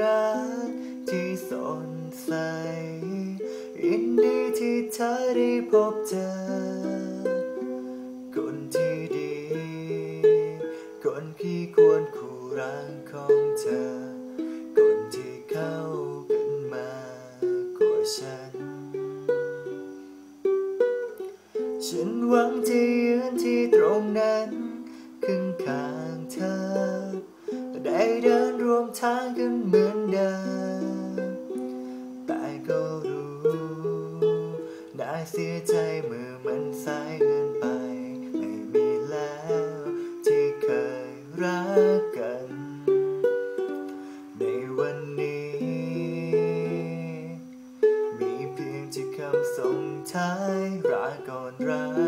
รักที่สดใสยินดีที่เธอได้พบเจอ คนที่ดี คนที่ควรคู่รักของเธอ คนที่เข้ากันมากว่าฉัน ฉันหวังจะยืนที่ตรงนั้นข้างข้าง ทางกันเหมือนเดิม แต่ก็รู้ ได้เสียใจเมื่อมันสายเกินไป ไม่มีแล้วที่เคยรักกัน ในวันนี้ มีเพียงที่คำส่งท้ายรักก่อนรัก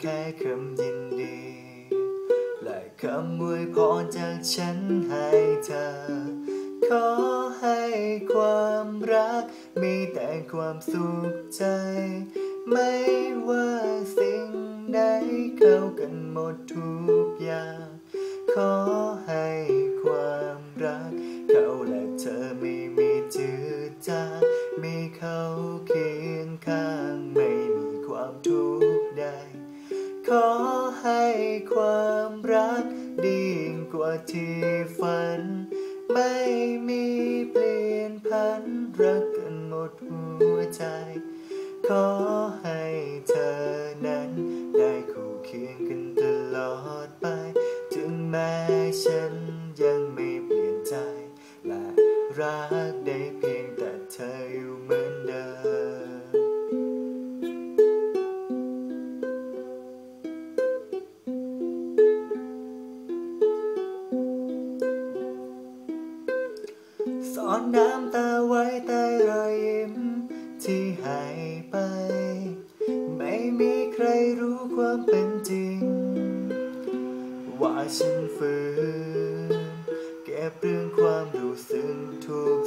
แค่คำยินดี และคำอวยพรจากฉันให้เธอ ขอให้ความรักมีแต่ความสุขใจ ไม่ว่าสิ่งใดเข้ากันหมดทุกอย่าง ขอให้ความรักเขาและเธอไม่มีจืดจางมีเขาเคียงข้างไม่มีความทุกข์ ที่ฝัน ไม่มีเปลี่ยนพันรักกันหมดหัวใจ ขอให้เธอนั้น ได้คู่เคียงกันตลอดไป ถึงแม้ฉันยังไม่เปลี่ยนใจและรัก ฉันฝืนเก็บเรื่องความรู้สึกทุก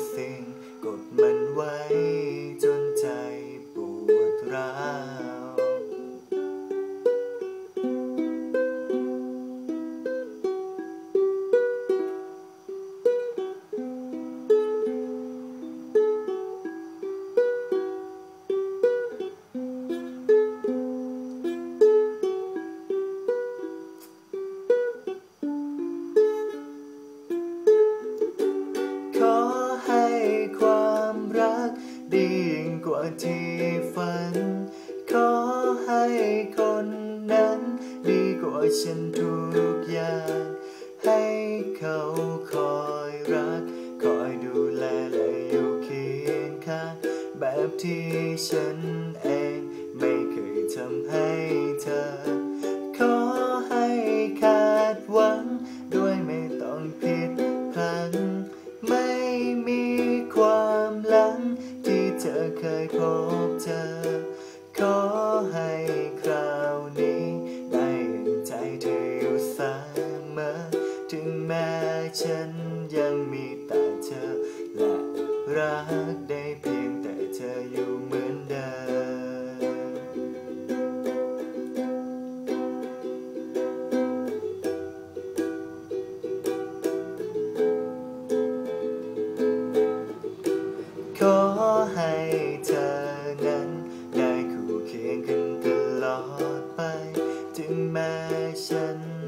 ที่ฝัน ขอให้คนนั้น ดีกว่าฉันทุกอย่าง ให้เขาคอยรัก คอยดูแลและอยู่เคียงข้างแบบที่ฉันเอง ไม่เคยทำให้เธอ ขอให้คราวนี้ ได้ยังใจเธออยู่เสมอ ถึงแม้ฉันยังมีแต่เธอ และรักได้เพียงแต่เธออยู่เมื่อ my son.